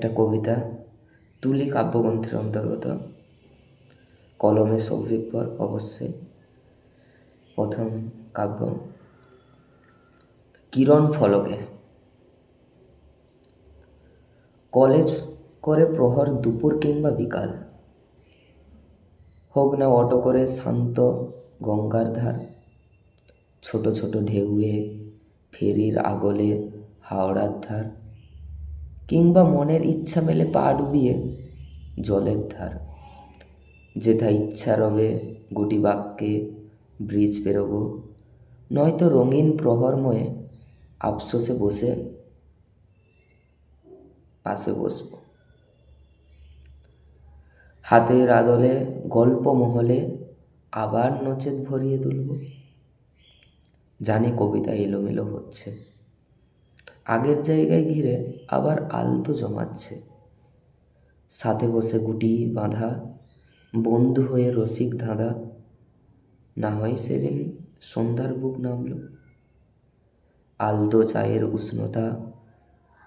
একটা কবিতা, তুলি কাব্যগ্রন্থের অন্তর্গত। কলমে সৌভিক পর অবশ্যই প্রথম কাব্য। কিরণ ফলকে। কলেজ করে প্রহর দুপুর কিংবা বিকাল। হোক না অটো করে শান্ত গঙ্গার ধার। ছোট ছোট ঢেউয়ে ফেরির আগলে হাওড়ার ধার। কিংবা মনের ইচ্ছা মেলে পা ডুবিয়ে জলের ধার। যেথা ইচ্ছা রবে, গুটি বাক্যে ব্রিজ পেরোবো। নয়তো রঙিন প্রহরময়ে আফসোসে বসে, পাশে বসবো। হাতের আদলে, গল্প মহলে আবার নচেত ভরিয়ে তুলব। জানি কবিতা এলোমেলো হচ্ছে। আগের জায়গায় ঘিরে আবার আলতো জমাচ্ছে। সাথে বসে গুটি বাঁধা, বন্ধু হয়ে রসিক ধাঁধা, না হয় সেদিন সন্ধ্যার বুক নামল। আলতো চায়ের উষ্ণতা,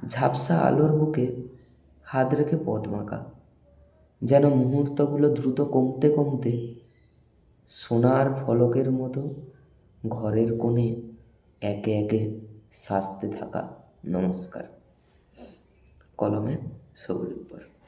ঝাপসা আলোর বুকে হাত রেখে পথ মাকা যেন মুহূর্তগুলো দ্রুত কমতে কমতে সোনার ফলকের মতো ঘরের কোণে একে একে সাজতে থাকা। নমস্কার। কলমে সবুজ উপর।